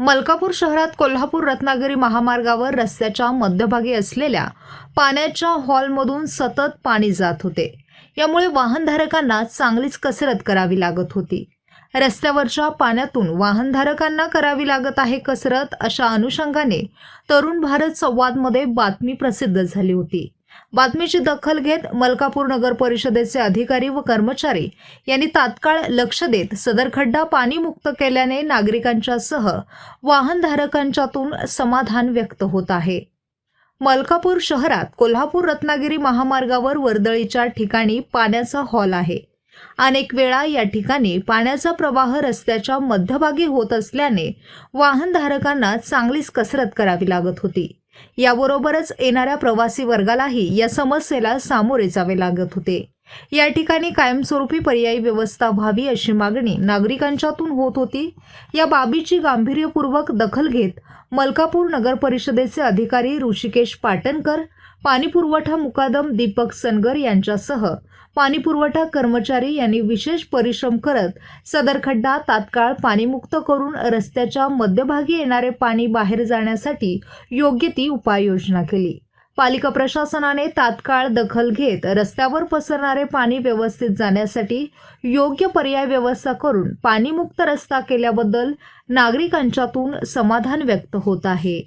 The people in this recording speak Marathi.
मलकापूर शहरात कोल्हापूर रत्नागिरी महामार्गावर रस्त्याच्या मध्यभागी असलेल्या पाण्याच्या हॉलमधून सतत पाणी जात होते. यामुळे वाहनधारकांना चांगलीच कसरत करावी लागत होती. रस्त्यावरच्या पाण्यातून वाहनधारकांना करावी लागत आहे कसरत अशा अनुषंगाने तरुण भारत संवादमध्ये बातमी प्रसिद्ध झाली होती. बातमीची दखल घेत मलकापूर नगर परिषदेचे अधिकारी व कर्मचारी यांनी तात्काळ लक्ष देत सदर खड्डा पाणीमुक्त केल्याने नागरिकांच्या सह वाहनधारकांच्यातून समाधान व्यक्त होत आहे. मलकापूर शहरात कोल्हापूर रत्नागिरी महामार्गावर वर्दळीच्या ठिकाणी पाण्याचा हॉल आहे. अनेक वेळा या ठिकाणी पाण्याचा प्रवाह रस्त्याच्या मध्यभागी होत असल्याने वाहनधारकांना चांगलीच कसरत करावी लागत होती. याबरोबरच येणाऱ्या प्रवासी वर्गालाही या समस्येला सामोरे जावे लागत होते. या ठिकाणी कायमस्वरूपी पर्यायी व्यवस्था व्हावी अशी मागणी नागरिकांच्यातून होत होती. या बाबीची गांभीर्यपूर्वक दखल घेत मलकापूर नगर परिषदेचे अधिकारी ऋषिकेश पाटणकर पाणीपुरवठा मुकादम दीपक सनगर यांच्यासह पाणीपुरवठा कर्मचारी यांनी विशेष परिश्रम करत सदर खड्डा तात्काळ पाणीमुक्त करून रस्त्याच्या मध्यभागी येणारे पाणी बाहेर जाण्यासाठी योग्य ती उपाययोजना केली. पालिका प्रशासनाने तात्काळ दखल घेत रस्त्यावर पसरणारे पाणी व्यवस्थित जाण्यासाठी योग्य पर्याय व्यवस्था करून पाणीमुक्त रस्ता केल्याबद्दल नागरिकांच्यातून समाधान व्यक्त होत आहे.